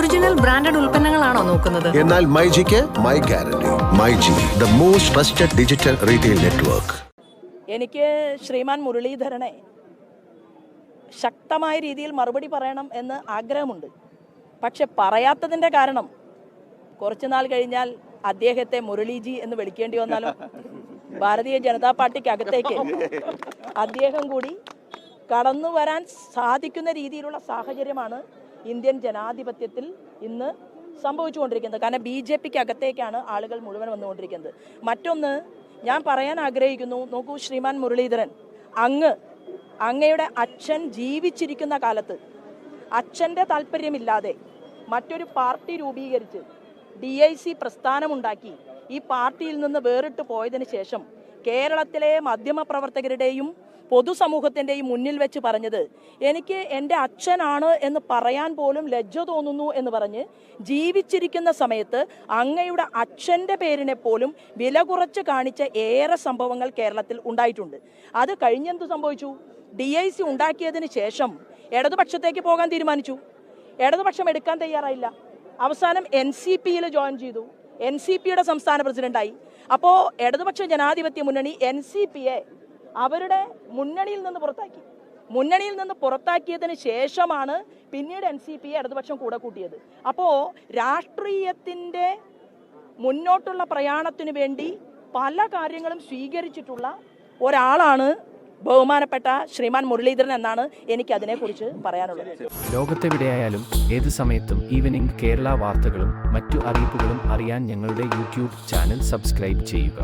Original branded ഉൽപ്പന്നങ്ങളാണോ നോക്കുന്നത്? എന്നാൽ മൈജിക്ക് my guarantee. MyG the most trusted digital retail network. എനിക്ക് ശ്രീമാൻ മുരളീധരനെ ശക്തമായ രീതിയിൽ മറുപടി പറയണം എന്ന് ആഗ്രഹമുണ്ട്. പക്ഷെ പറയാത്തതിന്റെ കാരണം കുറച്ചു നാൾ കഴിഞ്ഞാൽ അദ്ദേഹത്തെ മുരളീജി എന്ന് വിളിക്കേണ്ടി വന്നാലും? ഭാരതീയ ജനതാ പാർട്ടിക്ക് അകത്തേക്ക്. അദ്ദേഹം കൂടി കടന്നു വരാൻ സാധിക്കുന്ന രീതിയിലുള്ള സാഹചര്യമാണ് ഇന്ത്യൻ ജനാധിപത്യത്തിൽ ഇന്ന് സംഭവിച്ചുകൊണ്ടിരിക്കുന്നത്. കാരണം ബി ജെ പിക്ക് അകത്തേക്കാണ് ആളുകൾ മുഴുവൻ വന്നുകൊണ്ടിരിക്കുന്നത്. മറ്റൊന്ന് ഞാൻ പറയാൻ ആഗ്രഹിക്കുന്നു. നോക്കൂ ശ്രീമാൻ മുരളീധരൻ. അങ്ങ് അങ്ങയുടെ അച്ഛൻ ജീവിച്ചിരിക്കുന്ന കാലത്ത് അച്ഛന്റെ താല്പര്യമില്ലാതെ മറ്റൊരു പാർട്ടി രൂപീകരിച്ച് ഡി ഐ സി പ്രസ്ഥാനമുണ്ടാക്കി ഈ പാർട്ടിയിൽ നിന്ന് വേറിട്ട് പോയതിനു ശേഷം കേരളത്തിലെ മാധ്യമപ്രവർത്തകരുടെയും പൊതുസമൂഹത്തിന്റെയും മുന്നിൽ വെച്ച് പറഞ്ഞത് എനിക്ക് എന്റെ അച്ഛനാണ് എന്ന് പറയാൻ പോലും ലജ്ജ തോന്നുന്നു എന്ന് പറഞ്ഞ് ജീവിച്ചിരിക്കുന്ന സമയത്ത് അങ്ങയുടെ അച്ഛന്റെ പേരിനെ പോലും വില കുറച്ച് കാണിച്ച ഏറെ സംഭവങ്ങൾ കേരളത്തിൽ ഉണ്ടായിട്ടുണ്ട്. അത് കഴിഞ്ഞെന്ത് സംഭവിച്ചു? ഡി ഐ സി ഉണ്ടാക്കിയതിന് ശേഷം ഇടതുപക്ഷത്തേക്ക് പോകാൻ തീരുമാനിച്ചു. ഇടതുപക്ഷം എടുക്കാൻ തയ്യാറായില്ല. അവസാനം എൻ സി പിയിൽ ജോയിൻ ചെയ്തു. എൻ സി പിയുടെ സംസ്ഥാന പ്രസിഡന്റായി. അപ്പോൾ ഇടതുപക്ഷ ജനാധിപത്യ മുന്നണി എൻ സി പിയെ അവരുടെ മുന്നണിയിൽ നിന്ന് പുറത്താക്കി. മുന്നണിയിൽ നിന്ന് പുറത്താക്കിയതിന് ശേഷമാണ് പിന്നീട് എൻ സി പിയെ ഇടതുപക്ഷം കൂടെ കൂട്ടിയത്. അപ്പോൾ രാഷ്ട്രീയത്തിന്റെ മുന്നോട്ടുള്ള പ്രയാണത്തിനു വേണ്ടി പല കാര്യങ്ങളും സ്വീകരിച്ചിട്ടുള്ള ഒരാളാണ് ബഹുമാനപ്പെട്ട ശ്രീമാൻ മുരളീധരൻ എന്നാണ് എനിക്ക് അതിനെക്കുറിച്ച് പറയാനുള്ളത്. ലോകത്തെവിടെയായാലും ഏത് സമയത്തും ഈവനിംഗ് കേരള വാർത്തകളും മറ്റു അറിയിപ്പുകളും അറിയാൻ ഞങ്ങളുടെ യൂട്യൂബ് ചാനൽ സബ്സ്ക്രൈബ് ചെയ്യുക.